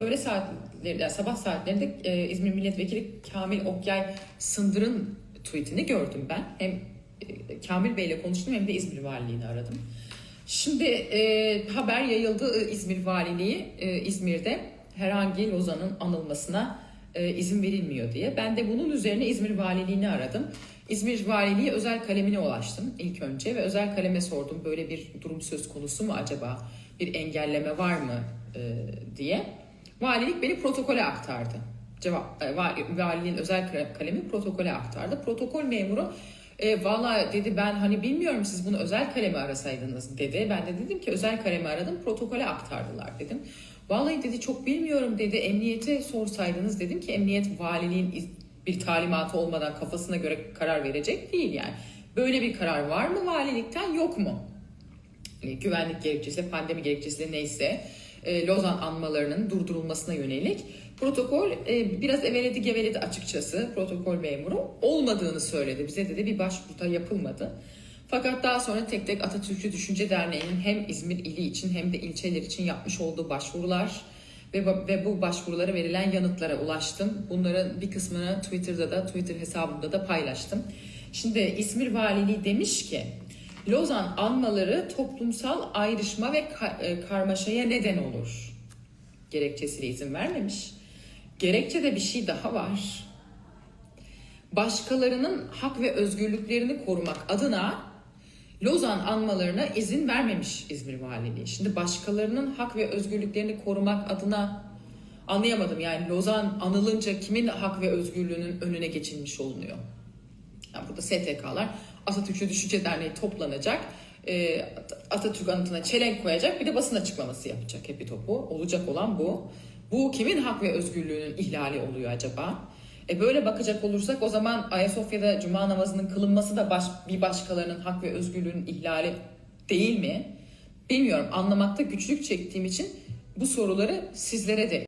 öğle saatleri, yani sabah saatlerinde e, İzmir Milletvekili Kamil Okyay Sındır'ın tweetini gördüm ben. Hem e, Kamil Bey'le konuştum hem de İzmir Valiliğini aradım. Şimdi e, haber yayıldı e, İzmir Valiliği e, İzmir'de herhangi Lozan'ın anılmasına e, izin verilmiyor diye. Ben de bunun üzerine İzmir Valiliğini aradım. İzmir Valiliği özel kalemine ulaştım ilk önce ve özel kaleme sordum böyle bir durum söz konusu mu acaba bir engelleme var mı e, diye. Valilik beni protokole aktardı. Cevap, e, vali- valiliğin özel kale- kalemi protokole aktardı. Protokol memuru e, valla dedi ben hani bilmiyorum siz bunu özel kalemi arasaydınız dedi. Ben de dedim ki özel kalemi aradım protokole aktardılar dedim. Vallahi dedi çok bilmiyorum dedi emniyete sorsaydınız dedim ki emniyet valiliğin bir talimatı olmadan kafasına göre karar verecek değil yani. Böyle bir karar var mı valilikten yok mu? e, güvenlik gerekçesi, pandemi gerekçesi neyse e, Lozan anmalarının durdurulmasına yönelik protokol e, biraz eveledi geveledi açıkçası protokol memuru olmadığını söyledi. Bize dedi bir başvuruda yapılmadı. Fakat daha sonra tek tek Atatürkçü Düşünce Derneği'nin hem İzmir ili için hem de ilçeler için yapmış olduğu başvurular ve, ve bu başvurulara verilen yanıtlara ulaştım. Bunların bir kısmını Twitter'da da Twitter hesabımda da paylaştım. Şimdi İzmir Valiliği demiş ki Lozan anmaları toplumsal ayrışma ve e, karmaşaya neden olur. Gerekçesiyle izin vermemiş. Gerekçede bir şey daha var. Başkalarının hak ve özgürlüklerini korumak adına Lozan anmalarına izin vermemiş İzmir Valiliği. Şimdi başkalarının hak ve özgürlüklerini korumak adına anlayamadım. Yani Lozan anılınca kimin hak ve özgürlüğünün önüne geçilmiş olunuyor? Yani burada STK'lar Atatürkçü Düşünce Derneği toplanacak. e, Atatürk anıtına çelenk koyacak bir de basın açıklaması yapacak hepi topu. Olacak olan bu. Bu kimin hak ve özgürlüğünün ihlali oluyor acaba? E böyle bakacak olursak o zaman Ayasofya'da cuma namazının kılınması da baş, bir başkalarının hak ve özgürlüğünün ihlali değil mi? Bilmiyorum anlamakta güçlük çektiğim için bu soruları sizlere de